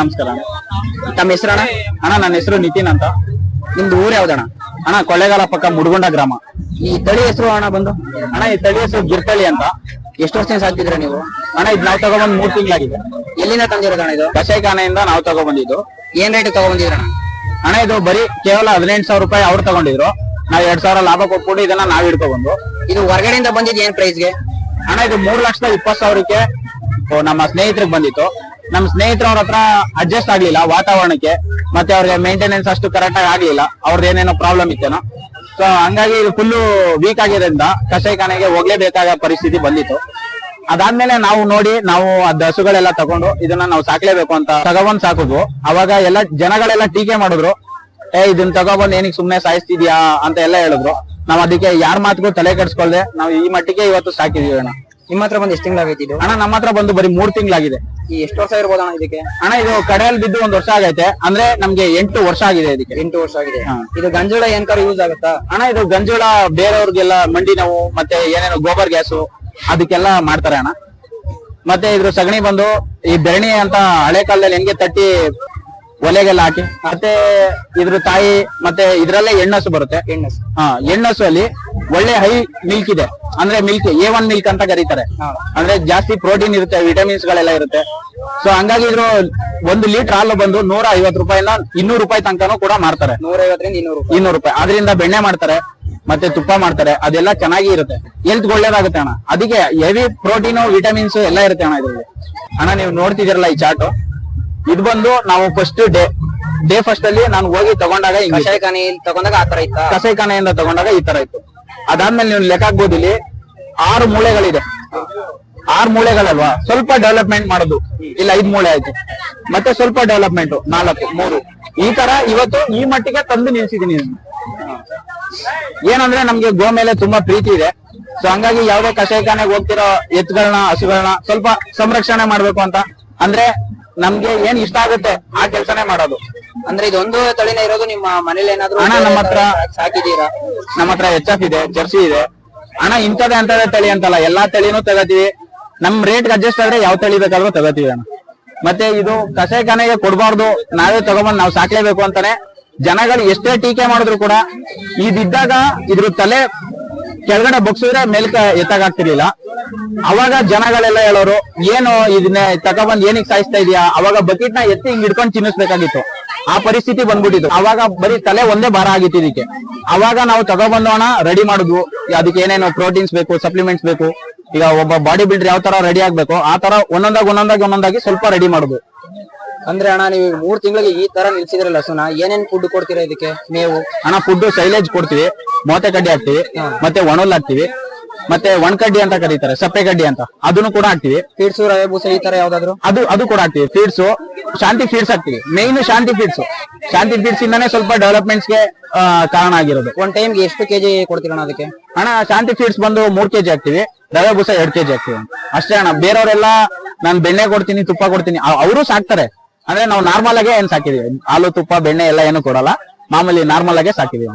ನಮಸ್ಕಾರ. ತಮ್ಮ ಹೆಸರು ಅಣ್ಣ? ನನ್ನ ಹೆಸರು ನಿತಿನ್ ಅಂತ. ನಿಮ್ದು ಊರ್ ಯಾವ್ದಣ್ಣ ಅಣ್ಣ? ಕೊಳ್ಳೇಗಾಲ ಪಕ್ಕ ಮುಡ್ಗೊಂಡ ಗ್ರಾಮ. ಈ ತಳಿ ಹೆಸರು ಅಣ್ಣ ಬಂದು? ಅಣ್ಣ ಈ ತಳಿ ಹೆಸರು ಗಿರ್ತಳಿ ಅಂತ. ಎಷ್ಟು ವರ್ಷದಿಂದ ಸಾಕಿದ್ರೆ ನೀವು? ಅಣ್ಣ ಇದು ನಾವು ತಗೊಂಡ್ಬಂದ್ ಮೂರ್ ತಿಂಗಳಾಗಿದೆ. ಎಲ್ಲಿಂದ ತಂದಿರೋದಣ್ಣ ಇದು? ಕಷಾಯಖಾನೆಯಿಂದ ನಾವು ತಗೊಂಡ್ಬಂದಿದ್ದು ಏನ್ ರೇಟ್ ತಗೊಂಡಿರಣ್ಣ ಅಣ್ಣ? ಇದು ಬರೀ ಕೇವಲ ಹದಿನೆಂಟು ಸಾವಿರ ರೂಪಾಯಿ ಅವ್ರು ತಗೊಂಡಿದ್ರು. ನಾವ್ ಎರಡ್ ಸಾವಿರ ಲಾಭ ಕೊಟ್ಬಿಟ್ಟು ಇದನ್ನ ನಾವ್ ಹಿಡ್ಕೊಬಂದು ಇದು ಹೊರಗಡೆಯಿಂದ ಬಂದಿದ್ ಏನ್ ಪ್ರೈಸ್ಗೆ ಅಣ್ಣ ಇದು ಮೂರ್ ಲಕ್ಷದ ಇಪ್ಪತ್ ಸಾವಿರಕ್ಕೆ ಓ, ನಮ್ಮ ಸ್ನೇಹಿತರಿಗೆ ಬಂದಿತ್ತು. ನಮ್ಮ ಸ್ನೇಹಿತರ ಅವ್ರ ಹತ್ರ ಅಡ್ಜಸ್ಟ್ ಆಗ್ಲಿಲ್ಲ ವಾತಾವರಣಕ್ಕೆ, ಮತ್ತೆ ಅವ್ರಿಗೆ ಮೇಂಟೆನೆನ್ಸ್ ಅಷ್ಟು ಕರೆಕ್ಟ್ ಆಗಿ ಆಗ್ಲಿಲ್ಲ. ಅವ್ರದ್ದು ಏನೇನೋ ಪ್ರಾಬ್ಲಮ್ ಇತ್ತೇನೋ. ಸೊ ಹಂಗಾಗಿ ಇದು ಫುಲ್ಲು ವೀಕ್ ಆಗಿರೋದ್ರಿಂದ ಕಷಾಯಖಾನೆಗೆ ಹೋಗ್ಲೇಬೇಕಾದ ಪರಿಸ್ಥಿತಿ ಬಂದಿತ್ತು. ಅದಾದ್ಮೇಲೆ ನಾವು ನೋಡಿ, ನಾವು ಅದ್ ಹಸುಗಳೆಲ್ಲ ತಗೊಂಡು ಇದನ್ನ ನಾವು ಸಾಕ್ಲೇಬೇಕು ಅಂತ ತಗೊಬಂದ್ ಸಾಕುದು ಅವಾಗ ಎಲ್ಲ ಜನಗಳೆಲ್ಲ ಟೀಕೆ ಮಾಡಿದ್ರು, ಏ ಇದನ್ನ ತಗೊಬಂದ್ ಏನಿಗೆ ಸುಮ್ನೆ ಸಾಯಿಸ್ತಿದ್ಯಾ? ಅಂತ ಎಲ್ಲ ಹೇಳಿದ್ರು. ನಾವ್ ಅದಕ್ಕೆ ಯಾರ ಮಾತಿಗೂ ತಲೆ ಕೆಡ್ಸ್ಕೊಳ್ದೆ, ನಾವು ಈ ಮಟ್ಟಿಗೆ ಇವತ್ತು ಸಾಕಿದೀವಿ ಅಣ್ಣ. ನಿಮ್ಮ ಹತ್ರ ಬಂದು ಎಷ್ಟು ತಿಂಗಳಾಗೈತಿ ಇದು? ಅಣ್ಣ ನಮ್ಮ ಹತ್ರ ಬಂದು ಬರೀ ಮೂರ್ ತಿಂಗಳಾಗಿದೆ. ಈ ಎಷ್ಟು ವರ್ಷ ಇರ್ಬೋದು ಅಣ್ಣ ಇದಕ್ಕೆ? ಅಣ್ಣ ಇದು ಕಡೆಯಲ್ಲಿ ಬಿದ್ದು ಒಂದ್ ವರ್ಷ ಆಗೈತೆ. ಅಂದ್ರೆ ನಮ್ಗೆ ಎಂಟು ವರ್ಷ ಆಗಿದೆ ಇದಕ್ಕೆ. ಎಂಟು ವರ್ಷ ಆಗಿದೆ. ಹಾ. ಇದು ಗಂಜೋಳ ಏನ್ಕಾರ ಯೂಸ್ ಆಗುತ್ತಾ? ಅಣ್ಣ ಇದು ಗಂಜೋಳ ಬೇರೆಯವ್ರಿಗೆಲ್ಲ ಮಂಡಿ ನೋವು ಮತ್ತೆ ಏನೇನು ಗೋಬರ್ ಗ್ಯಾಸು ಅದಕ್ಕೆಲ್ಲ ಮಾಡ್ತಾರೆ ಅಣ್ಣ. ಮತ್ತೆ ಇದ್ರ ಸಗಣಿ ಬಂದು ಈ ಬೆರಣಿ ಅಂತ ಹಳೆ ಕಾಲದಲ್ಲಿ ಹೆಂಗೆ ತಟ್ಟಿ ಒಲೆಗೆಲ್ಲ ಹಾಕಿ ಮತ್ತೆ ಇದ್ರ ತಾಯಿ ಮತ್ತೆ ಇದ್ರಲ್ಲೇ ಎಣ್ಣಸು ಬರುತ್ತೆ. ಎಣ್ಣಸು. ಹಾ ಎಣ್ಣಸು ಅಲ್ಲಿ ಒಳ್ಳೆ ಹೈ ಮಿಲ್ಕ್ ಇದೆ. ಅಂದ್ರೆ ಮಿಲ್ಕ್ ಎ ಒನ್ ಮಿಲ್ಕ್ ಅಂತ ಕರೀತಾರೆ. ಅಂದ್ರೆ ಜಾಸ್ತಿ ಪ್ರೋಟೀನ್ ಇರುತ್ತೆ ವಿಟಮಿನ್ಸ್ ಗಳೆಲ್ಲ ಇರುತ್ತೆ. ಸೊ ಹಂಗಾಗಿ ಇದ್ರು ಒಂದು ಲೀಟರ್ ಹಾಲು ಬಂದು ನೂರ ಐವತ್ತು ರೂಪಾಯಿಂದ ಇನ್ನೂರು ರೂಪಾಯಿ ತನಕನೂ ಕೂಡ ಮಾಡ್ತಾರೆ ಇನ್ನೂರು ರೂಪಾಯಿ. ಇನ್ನೂರು ರೂಪಾಯಿ. ಅದರಿಂದ ಬೆಣ್ಣೆ ಮಾಡ್ತಾರೆ ಮತ್ತೆ ತುಪ್ಪ ಮಾಡ್ತಾರೆ ಅದೆಲ್ಲ ಚೆನ್ನಾಗಿ ಇರುತ್ತೆ. ಹೆಲ್ತ್ ಒಳ್ಳೇದಾಗುತ್ತೆ ಅಣ್ಣ. ಅದಕ್ಕೆ ಹೆವಿ ಪ್ರೋಟೀನು ವಿಟಮಿನ್ಸ್ ಎಲ್ಲ ಇರುತ್ತೆ ಅಣ್ಣ ಇದ್ರಲ್ಲಿ. ಅಣ್ಣ ನೀವು ನೋಡ್ತಿದ್ದೀರಲ್ಲ ಈ ಚಾಟು ಇದು ಬಂದು ನಾವು ಫಸ್ಟ್ ಡೇ ಡೇ ಫಸ್ಟ್ ಅಲ್ಲಿ ನಾನು ಹೋಗಿ ತಗೊಂಡಾಗ ಕಸಾಯಿಖಾನೆ ತಗೊಂಡಾಗ ಆ ತಗೊಂಡಾಗ ಇತ್ತು? ತಗೊಂಡಾಗ ಈ ತರ ಇತ್ತು. ಅದಾದ್ಮೇಲೆ ನೀವು ಲೆಕ್ಕ ಹಾಕ್ಬೋದಿಲ್ಲಿ ಆರು ಮೂಳೆಗಳಿದೆ. ಆರು ಮೂಳೆಗಳಲ್ವಾ? ಸ್ವಲ್ಪ ಡೆವಲಪ್ಮೆಂಟ್ ಮಾಡೋದು. ಇಲ್ಲ, ಐದ್ ಮೂಳೆ ಆಯ್ತು. ಮತ್ತೆ ಸ್ವಲ್ಪ ಡೆವಲಪ್ಮೆಂಟ್ ನಾಲ್ಕು, ಮೂರು. ಈ ತರ ಇವತ್ತು ಈ ಮಟ್ಟಿಗೆ ತಂದು ನಿಲ್ಸಿದೀನಿ. ಏನಂದ್ರೆ ನಮ್ಗೆ ಗೋ ಮೇಲೆ ತುಂಬಾ ಪ್ರೀತಿ ಇದೆ. ಸೊ ಹಂಗಾಗಿ ಯಾವ್ದೇ ಕಷಾಯಖಾನೆಗೆ ಹೋಗ್ತಿರೋ ಎತ್ತುಗಳನ್ನ, ಹಸುಗಳನ್ನ ಸ್ವಲ್ಪ ಸಂರಕ್ಷಣೆ ಮಾಡ್ಬೇಕು ಅಂತ. ಅಂದ್ರೆ ನಮ್ಗೆ ಏನ್ ಇಷ್ಟ ಆಗುತ್ತೆ, ಆ ಕೆಲ್ಸನೇ ಮಾಡೋದು. ಅಂದ್ರೆ ಇದೊಂದು ತಳಿನ ಇರೋದು ನಿಮ್ಮ ಮನೇಲಿ ಏನಾದ್ರು ಅಣ್ಣ, ನಮ್ಮ ಹತ್ರ- ಸಾಕಿದೀರಾ ನಮ್ಮ ಹತ್ರ ಎಚ್ ಎಫ್ ಇದೆ ಜರ್ಸಿ ಇದೆ. ಅಣ್ಣ ಇಂಥದೇ ಅಂತದೇ ತಳಿ ಅಂತಲ್ಲ ಎಲ್ಲಾ ತಳಿನೂ ತಗೋತೀವಿ. ನಮ್ ರೇಟ್ ಅಡ್ಜಸ್ಟ್ ಆದ್ರೆ ಯಾವ ತಳಿ ಬೇಕಾದ್ರೂ ತಗೋತೀವಿ ಅಣ್ಣ. ಮತ್ತೆ ಇದು ಕಷಾಯಖಾನೆಗೆ ಕೊಡಬಾರ್ದು ನಾವೇ ತಗೊಂಬಂದ್ ನಾವು ಸಾಕ್ಲೇಬೇಕು ಅಂತಾನೆ ಜನಗಳು ಎಷ್ಟೇ ಟೀಕೆ ಮಾಡಿದ್ರು ಕೂಡ ಇದಿದ್ದಾಗ ಇದ್ರ ತಲೆ ಕೆಳಗಡೆ ಬಗ್ಸಿದ್ರೆ ಮೇಲ್ಕ ಎತ್ತಾಗ್ತಿರ್ಲಿಲ್ಲ ಅವಾಗ ಜನಗಳೆಲ್ಲ ಹೇಳೋರು ಏನು ಇದನ್ನ ತಗೊಬಂದ್ ಏನಿಗ್ ಸಾಯಿಸ್ತಾ ಇದೀಯಾ? ಅವಾಗ ಬಕೆಟ್ನ ಎತ್ತಿ ಹಿಂಗ್ ಹಿಡ್ಕೊಂಡ್ ಚಿನ್ನಿಸ್ಬೇಕಾಗಿತ್ತು ಆ ಪರಿಸ್ಥಿತಿ ಬಂದ್ಬಿಟ್ಟಿತ್ತು. ಅವಾಗ ಬರೀ ತಲೆ ಒಂದೇ ಭಾರ ಆಗಿತ್ತು ಇದಕ್ಕೆ. ಅವಾಗ ನಾವು ತಗೊಬಂದೋಣ ರೆಡಿ ಮಾಡುದು ಅದಕ್ಕೆ ಏನೇನು ಪ್ರೋಟೀನ್ಸ್ ಬೇಕು ಸಪ್ಲಿಮೆಂಟ್ಸ್ ಬೇಕು ಈಗ ಒಬ್ಬ ಬಾಡಿ ಬಿಲ್ಡರ್ ಯಾವ ತರ ರೆಡಿ ಆಗ್ಬೇಕು ಆ ತರ ಒಂದೊಂದಾಗಿ ಒಂದೊಂದಾಗಿ ಒಂದೊಂದಾಗಿ ಸ್ವಲ್ಪ ರೆಡಿ ಮಾಡುದು. ಅಂದ್ರೆ ಅಣ್ಣ ನೀವು ಮೂರ್ ತಿಂಗಳಿಗೆ ಈ ತರ ನಿಲ್ಸಿದ್ರಲ್ಲ ಹಸುನ ಏನೇನ್ ಫುಡ್ ಕೊಡ್ತೀರಾ ಇದಕ್ಕೆ ಮೇವು? ಅಣ್ಣ ಫುಡ್ ಸೈಲೇಜ್ ಕೊಡ್ತೀವಿ. ಮೋತೆ ಕಡ್ಡಿ ಹಾಕ್ತಿವಿ ಮತ್ತೆ ಒಣಲ್ ಹಾಕ್ತಿವಿ ಮತ್ತೆ ಒಣಕಡ್ಡಿ ಅಂತ ಕರೀತಾರೆ ಸಪ್ಪೆ ಕಡ್ಡಿ ಅಂತ. ಅದನ್ನು ಕೂಡ ಹಾಕ್ತಿವಿ. ಫೀಡ್ಸು ರವೆ ಬೂಸ ಈ ತರ ಯಾವ್ದಾದ್ರು? ಅದು ಅದು ಕೂಡ ಹಾಕ್ತಿವಿ. ಫೀಡ್ಸ್ ಶಾಂತಿ ಫೀಡ್ಸ್ ಹಾಕ್ತಿವಿ main Shanti feeds Shanti feeds ಇಂದಾನೆ ಸ್ವಲ್ಪ ಡೆವಲಪ್ಮೆಂಟ್ಸ್ಗೆ ಕಾರಣ ಆಗಿರೋದು. ಒಂದ್ ಟೈಮ್ಗೆ ಎಷ್ಟು ಕೆಜಿ ಕೊಡ್ತೀರಣ ಅದಕ್ಕೆ? ಅಣ್ಣ ಶಾಂತಿ ಫೀಡ್ಸ್ ಬಂದು ಮೂರ್ ಕೆಜಿ ಹಾಕ್ತಿವಿ ರವೆ ಬೂಸ ಎರಡ್ ಕೆಜಿ ಹಾಕ್ತಿವಿ ಅಷ್ಟೇ ಅಣ್ಣ ಬೇರೆಯವರೆಲ್ಲ ನಾನ್ ಬೆಣ್ಣೆ ಕೊಡ್ತೀನಿ ತುಪ್ಪ ಕೊಡ್ತೀನಿ ಅವರು ಸಾಕ್ತಾರೆ. ಅಂದ್ರೆ ನಾವು ನಾರ್ಮಲ್ ಆಗೇ ಏನ್ ಸಾಕಿದೀವಿ? ಹಾಲು ತುಪ್ಪ ಬೆಣ್ಣೆ ಎಲ್ಲ ಏನು ಕೊಡಲ್ಲ. ಮಾಮೂಲಿ ನಾರ್ಮಲ್ ಆಗೇ ಸಾಕಿದೀವಿ.